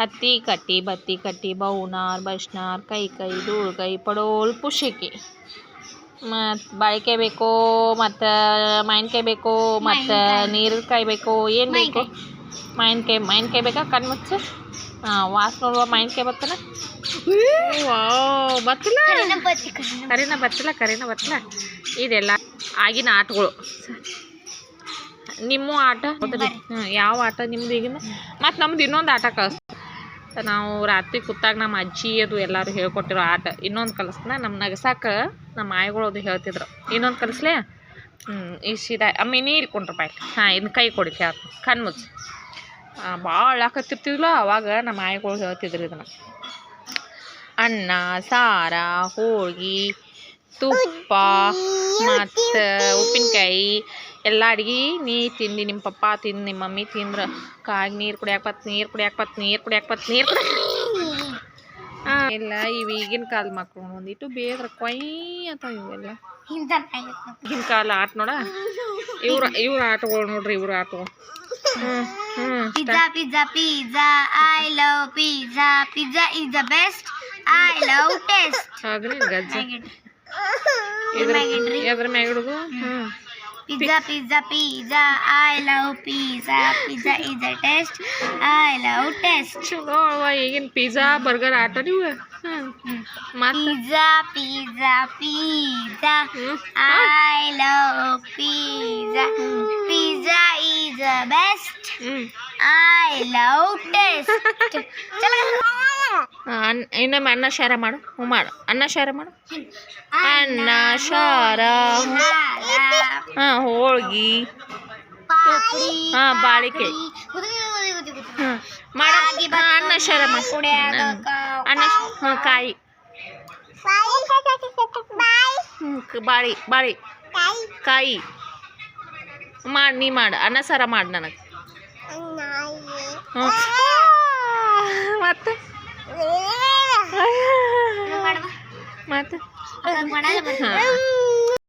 ಹತ್ತಿ ಕಟ್ಟಿ ಬತ್ತಿ ಕಟ್ಟಿ ಬೌನಾರ್ ಬಶ್ನಾರ್ ಕೈ ಕೈ ಧೂಳ್ಕೈ ಪಡೋಲ್ ಪುಷಿಕಿ ಮತ್ತು ಬಾಳಿಕೆ ಬೇಕು ಮತ್ತು ಮಾವಿನ್ಕಾಯಿ ಬೇಕು ಮತ್ತು ನೀರಕಾಯಿ ಬೇಕೋ ಏನು ಬೇಕು? ಮಾವಿನ್ಕಾಯಿ ಮಾವಿನ್ಕಾಯಿ ಬೇಕಾ ಕಣ್ಣು ಮುಚ್ಚು? ಹಾಂ ವಾಸ ನೋಡುವ ಮಾವಿನ್ಕಾಯಿ ಬರ್ತಾನೆ ವಾವ್ ಬತ್ತಿಲ್ಲ ಕರಿನ ಬತ್ತಲ ಕರಿನ ಬತ್ತಲ? ಇದೆಲ್ಲ ಆಗಿನ ಆಟಗಳು. ನಿಮ್ಮ ಆಟ? ಹ್ಞೂ ಯಾವ ಆಟ ನಿಮ್ದು ಈಗಿನ ಮತ್ತು ನಮ್ದು ಇನ್ನೊಂದು ಆಟ ಕಳಿಸ್. ನಾವು ರಾತ್ರಿ ಕೂತಾಗ ನಮ್ಮ ಅಜ್ಜಿ, ಅದು ಎಲ್ಲರೂ ಹೇಳ್ಕೊಟ್ಟಿರೋ ಆಟ. ಇನ್ನೊಂದು ಕಲಿಸ್ನ ನಮ್ಮ ನಗಸಾಕ ನಮ್ಮ ಆಯ್ಗಳು ಅದು ಹೇಳ್ತಿದ್ರು. ಇನ್ನೊಂದು ಕಲಸ್ಲೇ? ಈ ಸೀದಾ ಅಮ್ಮಿ ನೀರು ಕೊಂಡ್ರು ಬಾಯ್. ಹಾಂ ಇನ್ನು ಕೈ ಕೊಡಿ ಹೇಳ್ತು ಕಣ್ಣು ಮುಚ್ಚಿ. ಭಾಳ ಹಾಕತ್ತಿರ್ತಿದ್ಲ ಅವಾಗ ನಮ್ಮ ಆಯ್ಗಳು ಹೇಳ್ತಿದ್ರು ಇದನ್ನು. ಅನ್ನ ಸಾರ, ಹೋಳ್ಗೆ ತುಪ್ಪ, ಮತ್ತು ಉಪ್ಪಿನಕಾಯಿ ಎಲ್ಲ ಅಡ್ಗೆ ನೀ ತಿಂದು. ನಿಮ್ಮ ಪಪ್ಪ ತಿಂದು ನಿಮ್ಮ ಮಮ್ಮಿ ತಿಂದ್ರೆ. ಕಾಗಿ ನೀರು ಕುಡಿಯಾಕ ಬತ್, ನೀರು ಕುಡಿಯಾಕ ನೀರು ಕುಡಿಯಾಕ ಬತ್, ನೀರು ಇಲ್ಲ, ಇವು ಈಗಿನ ಕಾಲ ಮಕ್ಕಳು ಒಂದಿಟ್ಟು ಬೇದ್ರ ಕೊಯ್ ಅಂತ ಇವೆಲ್ಲ. ಈಗಿನ ಕಾಲ ಆಟ ನೋಡ. ಇವ್ರ ಇವ್ರ ಆಟಗಳು ನೋಡ್ರಿ, ಇವ್ರ ಆಟಗಳು. Pizza pizza pizza I love pizza pizza is the is the best. I love taste. ಹಾಗ್ರಿ ಗಜ್ಜ Maggot. ಇದ್ರ ಮ್ಯಾಗಿಡ್ರಿ. ಎದ್ರ ಮ್ಯಾಗ ಹಿಡುದು ಹ್ಞೂ Pizza, pizza, pizza. I love pizza. Pizza is the taste. I love taste. ಚಲೋ ಅವ ಈಗಿನ ಪಿಜ್ಜಾ ಬರ್ಗರ್ ಆಟ ನೀವು ಹ್ಞೂ ಮತ್ತು Pizza, pizza, pizza. ಹ್ಞೂ I love pizza. Pizza is the best. ಹ್ಞೂ I love taste. ಅನ್ ಇನ್ನೊಮ್ಮೆ ಅನ್ನ ಶಾರ ಮಾಡು. ಹ್ಞೂ ಮಾಡು. ಅನ್ನ ಶಾರ ಮಾಡು. ಅನ್ನ ಶಾರ ಹಾಂ ಹೋಳ್ಗಿ. ಹಾಂ ಬಾಳಿಕೆ. ಹಾಂ ಮಾಡ. ಅನ್ನ ಶಾರ ಮಾಡಿ. ಅನ್ನ ಹಾಂ ಕಾಯಿ. ಹ್ಞೂ ಕ- ಬಾಳಿ ಬಾಳಿ. ಕಾಯಿ. ಮಾಡಿ ನೀ ಮಾಡು. ಅನ್ನ ಸಾರ ಮಾಡಿ ನನಗೆ. ಹ್ಞೂ. ಮತ್ತೆ? ಮತ್ತೆ ಹಾಂ.